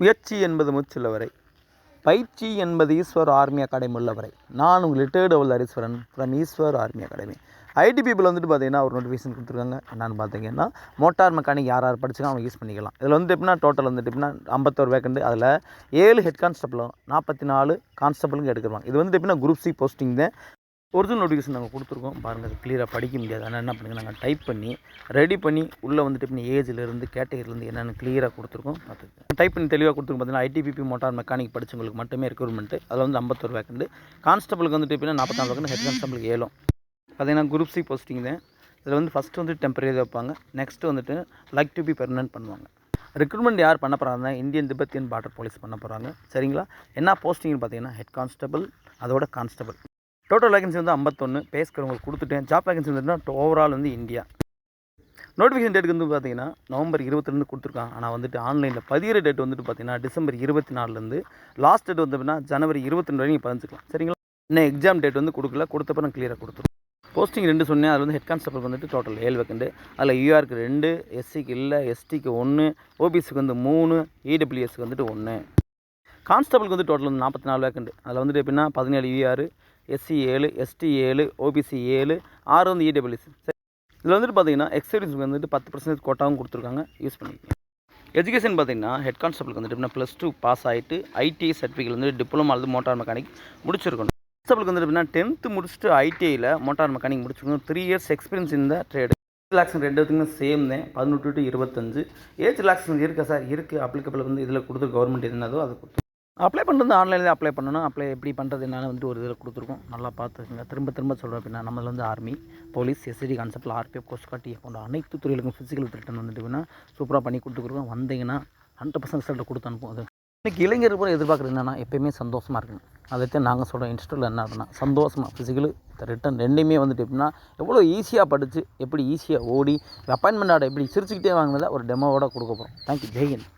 முயற்சி என்பது மூச்சுள்ளவரை பயிற்சி என்பது ஈஸ்வர் ஆர்மி அகாடமி உள்ளவரை. நான் உங்கள் ரிட்டையர்டு அவள் Hariswaran from Eswar army academy. ITBP வந்துட்டு பார்த்தீங்கன்னா ஒரு நோட்டிஃபிகேஷன் கொடுத்துருக்காங்க. என்னென்னு பார்த்தீங்கன்னா மோட்டார் மெக்கானிக் யார் யார் படிச்சுக்கலாம் அவங்க யூஸ் பண்ணிக்கலாம். இதில் வந்து எப்படின்னா டோட்டல் வந்துட்டு எப்படின்னா ஐம்பத்தோரு வேக்கண்ட் அதில் ஏழு ஹெட் கான்ஸ்டபிளும் நாற்பத்தி நாலு கான்ஸ்டபிளுக்கு எடுக்கிறாங்க. இது வந்து எப்படின்னா குரூப் சி போஸ்டிங் தான். ஒரிஜினல் நோட்டிஃபிகேஷன் நாங்கள் கொடுத்துருக்கோம். பாருங்கள் அது கிளியராக படிக்க முடியாது. ஆனால் என்ன பண்ணுங்கள் நாங்கள் டைப் பண்ணி ரெடி பண்ணி உள்ளே வந்துட்டு இப்போ ஏஜ்லேருந்து கேட்டகரியிலேருந்து என்னென்னு கிளியராக கொடுத்துருக்கோம். பார்த்துக்கோங்க டைப் பண்ணி தெளிவாக கொடுத்துருக்கோம் பார்த்தீங்கன்னா ஐடிபிபி மோட்டார் மெக்கானிக் படிச்சவங்களுக்கு மட்டுமே ரெக்ரூட்மெண்ட்டு அதில் வந்து ஐம்பத்தொரு வேக்கண்டு கான்ஸ்டபிளுக்கு வந்துட்டு எப்படின்னா நாற்பத்தாறு வேக்கண்ட் ஹெட் கான்ஸ்டபிளுக்கு ஏழும். பார்த்தீங்கன்னா குரூப் சி போஸ்டிங் தான் இதில் வந்து ஃபஸ்ட்டு வந்து டெம்பரரியாக வைப்பாங்க. நெக்ஸ்ட்டு வந்துட்டு லைக் டு பி பெர்மனன்ட் பண்ணுவாங்க. ரெக்ரூட்மெண்ட் யார் பண்ண போகிறாங்க இந்தியன் திபெத்தியன் பார்டர் போலீஸ் பண்ண போகிறாங்க சரிங்களா? என்ன போஸ்டிங்னு பார்த்தீங்கன்னா ஹெட் கான்ஸ்டபிள் அதோட கான்ஸ்டபிள் டோட்டல் வேகன்சி வந்து ஐம்பத்தொன்று பேஸ்க்கு கொடுத்துட்டேன். ஜாப் வேகன்சி வந்துட்டுனா ஓவரால் வந்து இந்தியா நோட்டிஃபிகேஷன் டேட்டுக்கு வந்து பார்த்தீங்கன்னா நவம்பர் இருபத்திலேருந்து கொடுத்துருக்காங்க. ஆனால் வந்துட்டு ஆன்லைனில் பதிகிற டேட் வந்துட்டு பார்த்தீங்கன்னா டிசம்பர் இருபத்தி நாலுலேருந்து லாஸ்ட் டேட் வந்து அப்படின்னா ஜனவரி இருபத்தி ரெண்டு வரைக்கும் பதிஞ்சுக்கலாம். சரிங்களா? இன்னும் எக்ஸாம் டேட் வந்து கொடுக்கல. கொடுத்தப்ப நான் கிளியராக கொடுத்துருவோம். போஸ்டிங் ரெண்டு சொன்னேன். அதில் வந்து ஹெட் கான்ஸ்டபிள் வந்துட்டு டோட்டல் ஏழு வேக்கண்டு அதில் யூஆருக்கு ரெண்டு எஸ்சிக்கு இல்லை எஸ்டிக்கு ஒன்று ஓபிசிக்கு வந்து மூணு இடபிள்யூஎஸ்க்கு வந்துட்டு ஒன்று கான்ஸ்டபிளுக்கு வந்து டோட்டல் வந்து நாற்பத்தி நாலு வேக்கண்டு அதில் வந்துட்டு எப்படின்னா பதினேழு யூஆர் எஸ்சி ஏழு எஸ்டி ஏழு ஓபிசி ஏழு ஆறு வந்து இடபிள்யூஎஸ் இதில் வந்துட்டு பார்த்தீங்கன்னா எக்ஸ்பீரியன்ஸுக்கு வந்துட்டு பத்து பர்சன்டேஜ் கோட்டாவும் கொடுத்துருக்காங்க. யூஸ் பண்ணிக்கோங்க. எஜுகேஷன் பார்த்தீங்கன்னா ஹெட் கான்ஸ்டபிளுக்கு வந்துட்டு எப்படின்னா ப்ளஸ் டூ பாஸ் ஆகிட்டு ஐடிஐ சர்டிஃபிகேட் வந்து டிப்ளமா அல்லது மோட்டார் மெக்கானிக் முடிச்சிருக்கணும். கான்ஸ்டபிளுக்கு வந்துட்டு எப்படின்னா டென்த்து முடிச்சுட்டு ஐடிஐயில் மோட்டார் மெக்கானிக் முடிச்சிருக்கணும். த்ரீ இயர்ஸ் எக்ஸ்பீரியன்ஸ் இந்த ட்ரேடு ரிலாக்ஸன் ரெண்டுத்துக்குமே சேம் தான். பதினெட்டு டு இருபத்தஞ்சு. ஏஜ் ரிலாக்ஸன் இருக்கா சார் இருக்குது அப்ளிகபிள் வந்து இதில் கொடுத்து கவர்மெண்ட் என்னதோ அதை கொடுத்து அப்ளை பண்ணுறது ஆன்லைனில் அப்ளை பண்ணணும். அப்ளை எப்படி பண்ணுறது என்னென்னு வந்துட்டு ஒரு இதில் கொடுத்துருக்கோம். நல்லா பார்த்துக்கோங்க. திரும்ப திரும்ப சொல்கிறேன் அப்படின்னா நம்மள வந்து ஆர்மி போலீஸ் எஸ்டி கான்செப்டில் ஆர்பிஎஃப் கோஸ்ட் காட்டி போன்ற அனைத்து துறைகளுக்கும் ஃபிசிக்கல் ரிட்டர்ன் வந்துட்டு சூப்பராக பண்ணி கொடுத்துருக்கோம். வந்தீங்கன்னா ஹண்ட்ரட் பர்சன்ட் ரிசல்ட் கொடுத்து அனுப்பும் அது இன்றைக்கி இளைஞர் கூட எதிர்பார்க்குறது என்னென்னா எப்பயுமே சந்தோஷமாக இருக்கணும். அதைத்தான் நாங்கள் சொல்கிறோம் இன்ஸ்டியூட்டில் என்ன அப்படின்னா சந்தோஷமாக ஃபிசிக்கலு ரிட்டன் ரெண்டுமே வந்துட்டு எப்படின்னா எவ்வளோ ஈஸியாக படித்து எப்படி ஈஸியாக ஓடி அப்பாயின்மெண்ட் ஆட எப்படி சிரிச்சுக்கிட்டே வாங்கினதை ஒரு டெமோவோட கொடுக்க போகிறோம் தேங்க்யூ ஜெய்ஹிந்த்